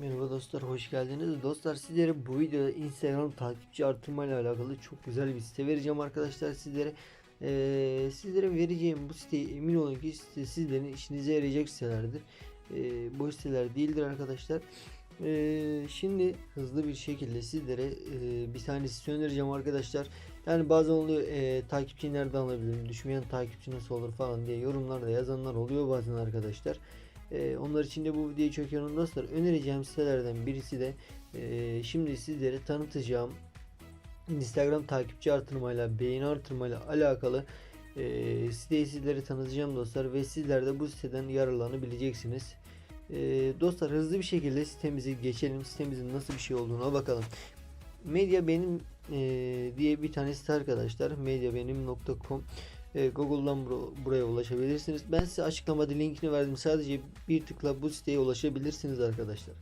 Merhaba dostlar hoş geldiniz. Dostlar sizlere bu videoda Instagram takipçi artırma ile alakalı çok güzel bir site vereceğim arkadaşlar sizlere. Ee, sizlere vereceğim bu siteyi emin olun ki site sizlerin işinize yarayacak sitelerdir. Ee, boş siteler değildir arkadaşlar. Ee, şimdi hızlı bir şekilde sizlere e, bir tane site önereceğim arkadaşlar. Yani bazen oluyor e, takipçiyi nereden alabilirim, düşmeyen takipçi nasıl olur falan diye yorumlarda yazanlar oluyor bazen arkadaşlar. Ee, onlar için de bu videoyu çekiyorum dostlar. Önereceğim sitelerden birisi de e, şimdi sizlere tanıtacağım Instagram takipçi artırmayla, beğeni artırmayla alakalı e, siteyi sizlere tanıtacağım dostlar ve sizler de bu siteden yararlanabileceksiniz. E, dostlar hızlı bir şekilde sitemizi geçelim. Sitemizin nasıl bir şey olduğuna bakalım. Medya benim e, diye bir tane site arkadaşlar. medyabenim.com e, Google'dan bur- buraya ulaşabilirsiniz. Ben size açıklamada linkini verdim. Sadece bir tıkla bu siteye ulaşabilirsiniz arkadaşlar.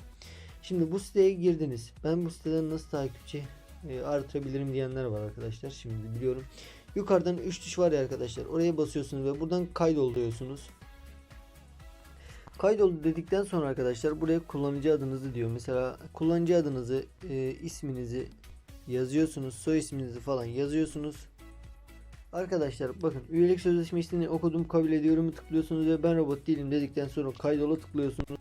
Şimdi bu siteye girdiniz. Ben bu siteden nasıl takipçi e, artırabilirim diyenler var arkadaşlar. Şimdi biliyorum. Yukarıdan 3 tuş var ya arkadaşlar. Oraya basıyorsunuz ve buradan kaydol diyorsunuz. Kaydol dedikten sonra arkadaşlar buraya kullanıcı adınızı diyor. Mesela kullanıcı adınızı, e, isminizi yazıyorsunuz, soy isminizi falan yazıyorsunuz. Arkadaşlar bakın üyelik sözleşmesini okudum kabul ediyorum tıklıyorsunuz ve ben robot değilim dedikten sonra kaydola tıklıyorsunuz.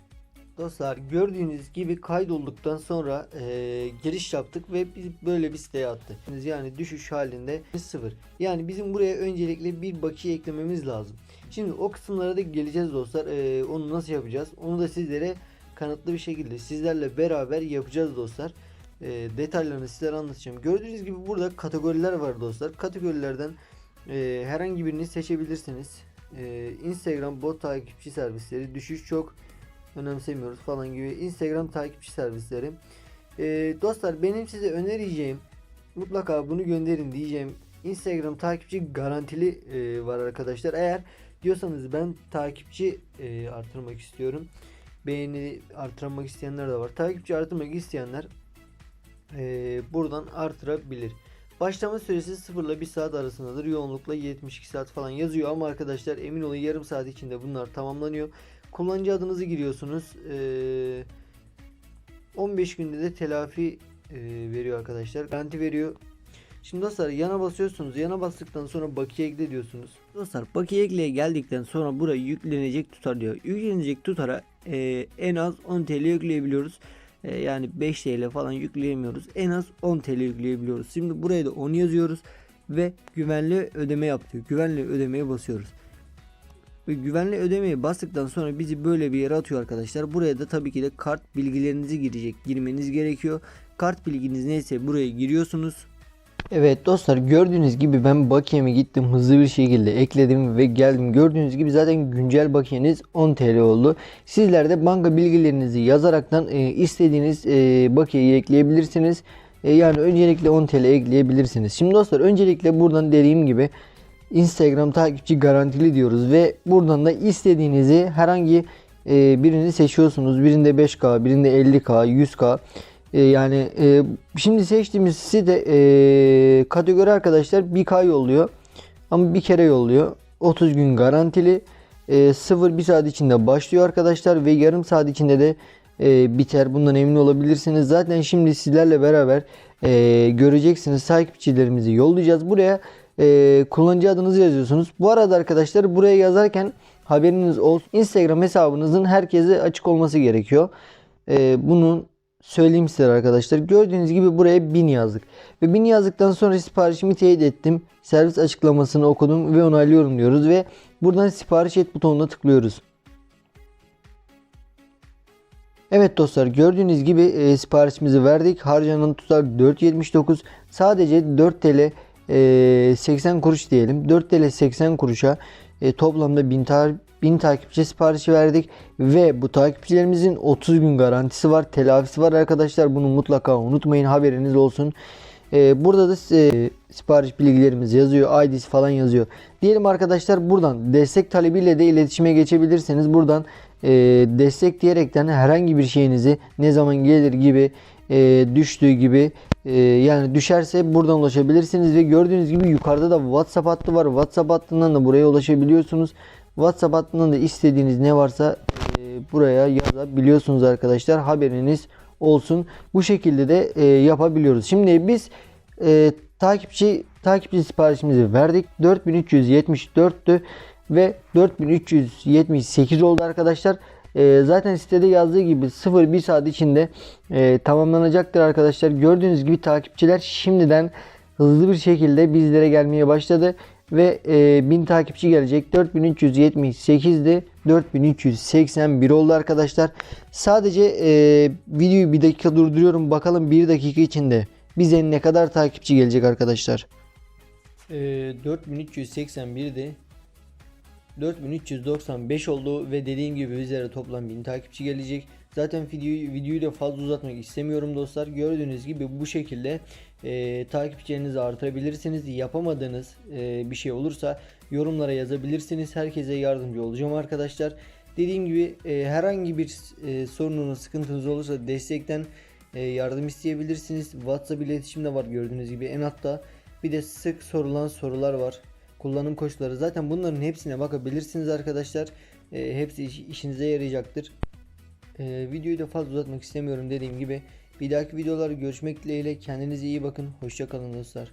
Dostlar gördüğünüz gibi kaydolduktan sonra eee, giriş yaptık ve biz böyle bir siteye attık. Yani düşüş halinde sıfır. Yani bizim buraya öncelikle bir bakiye eklememiz lazım. Şimdi o kısımlara da geleceğiz dostlar. Eee, onu nasıl yapacağız? Onu da sizlere kanıtlı bir şekilde sizlerle beraber yapacağız dostlar. Eee, detaylarını sizlere anlatacağım. Gördüğünüz gibi burada kategoriler var dostlar. Kategorilerden ee, herhangi birini seçebilirsiniz. Ee, Instagram bot takipçi servisleri düşüş çok önemsemiyoruz falan gibi Instagram takipçi servisleri. Ee, dostlar benim size önereceğim mutlaka bunu gönderin diyeceğim. Instagram takipçi garantili e, var arkadaşlar. Eğer diyorsanız ben takipçi e, artırmak istiyorum. Beğeni artırmak isteyenler de var. Takipçi artırmak isteyenler e, buradan artırabilir. Başlama süresi 0 ile 1 saat arasındadır. Yoğunlukla 72 saat falan yazıyor ama arkadaşlar emin olun yarım saat içinde bunlar tamamlanıyor. Kullanıcı adınızı giriyorsunuz. Ee, 15 günde de telafi e, veriyor arkadaşlar. Garanti veriyor. Şimdi dostlar yana basıyorsunuz. Yana bastıktan sonra bakiye ekle diyorsunuz. Dostlar bakiye ekleye geldikten sonra buraya yüklenecek tutar diyor. Yüklenecek tutara e, en az 10 TL yükleyebiliyoruz. E, yani 5 TL falan yükleyemiyoruz. En az 10 TL yükleyebiliyoruz. Şimdi buraya da 10 yazıyoruz ve güvenli ödeme yapıyor. Güvenli ödemeye basıyoruz. Ve güvenli ödemeyi bastıktan sonra bizi böyle bir yere atıyor arkadaşlar. Buraya da tabii ki de kart bilgilerinizi girecek. Girmeniz gerekiyor. Kart bilginiz neyse buraya giriyorsunuz. Evet dostlar gördüğünüz gibi ben bakiyeme gittim hızlı bir şekilde ekledim ve geldim. Gördüğünüz gibi zaten güncel bakiyeniz 10 TL oldu. Sizler de banka bilgilerinizi yazaraktan e, istediğiniz e, bakiyeyi ekleyebilirsiniz. E, yani öncelikle 10 TL ekleyebilirsiniz. Şimdi dostlar öncelikle buradan dediğim gibi Instagram takipçi garantili diyoruz ve buradan da istediğinizi herhangi e, birini seçiyorsunuz. Birinde 5K, birinde 50K, 100K. E, yani e, şimdi seçtiğimiz site e, kategori arkadaşlar 1K yolluyor. Ama bir kere yolluyor. 30 gün garantili. E, 0 1 saat içinde başlıyor arkadaşlar ve yarım saat içinde de e, biter. Bundan emin olabilirsiniz. Zaten şimdi sizlerle beraber e, göreceksiniz takipçilerimizi yollayacağız. Buraya e, kullanıcı adınızı yazıyorsunuz. Bu arada arkadaşlar buraya yazarken haberiniz olsun. Instagram hesabınızın herkese açık olması gerekiyor. E, bunun söyleyeyim size arkadaşlar. Gördüğünüz gibi buraya 1000 yazdık. Ve 1000 yazdıktan sonra siparişimi teyit ettim. Servis açıklamasını okudum ve onaylıyorum diyoruz ve buradan sipariş et butonuna tıklıyoruz. Evet dostlar gördüğünüz gibi e, siparişimizi verdik. Harcanan tutar 4.79. Sadece 4 TL 80 kuruş diyelim. 4 TL 80 kuruşa e, toplamda 1000 ta 1000 takipçi siparişi verdik ve bu takipçilerimizin 30 gün garantisi var, telafisi var arkadaşlar. Bunu mutlaka unutmayın. Haberiniz olsun. E, burada da e, sipariş bilgilerimiz yazıyor, ID'si falan yazıyor. Diyelim arkadaşlar buradan destek talebiyle de iletişime geçebilirsiniz. Buradan e, destek diyerekten herhangi bir şeyinizi ne zaman gelir gibi düştüğü gibi e, yani düşerse buradan ulaşabilirsiniz ve gördüğünüz gibi yukarıda da WhatsApp hattı var. WhatsApp hattından da buraya ulaşabiliyorsunuz. WhatsApp hattından da istediğiniz ne varsa e, buraya yazabiliyorsunuz arkadaşlar. Haberiniz olsun. Bu şekilde de e, yapabiliyoruz. Şimdi biz e, takipçi takipçi siparişimizi verdik. 4374'tü ve 4378 oldu arkadaşlar. E, zaten sitede yazdığı gibi 0-1 saat içinde e, tamamlanacaktır arkadaşlar. Gördüğünüz gibi takipçiler şimdiden hızlı bir şekilde bizlere gelmeye başladı ve e, 1000 takipçi gelecek. 4378'di. 4381 oldu arkadaşlar. Sadece e, videoyu bir dakika durduruyorum. Bakalım bir dakika içinde bize ne kadar takipçi gelecek arkadaşlar. E, 4381'di. 4395 oldu ve dediğim gibi bizlere toplam 1000 takipçi gelecek. Zaten videoyu, videoyu da fazla uzatmak istemiyorum dostlar. Gördüğünüz gibi bu şekilde e, takipçilerinizi artırabilirsiniz. Yapamadığınız e, bir şey olursa yorumlara yazabilirsiniz. Herkese yardımcı olacağım arkadaşlar. Dediğim gibi e, herhangi bir e, sorununuz, sıkıntınız olursa destekten e, yardım isteyebilirsiniz. WhatsApp iletişim de var gördüğünüz gibi en altta. Bir de sık sorulan sorular var. Kullanım koşulları zaten bunların hepsine bakabilirsiniz arkadaşlar. E, hepsi iş- işinize yarayacaktır. E, videoyu da fazla uzatmak istemiyorum dediğim gibi. Bir dahaki videolarda görüşmek dileğiyle kendinize iyi bakın. Hoşçakalın dostlar.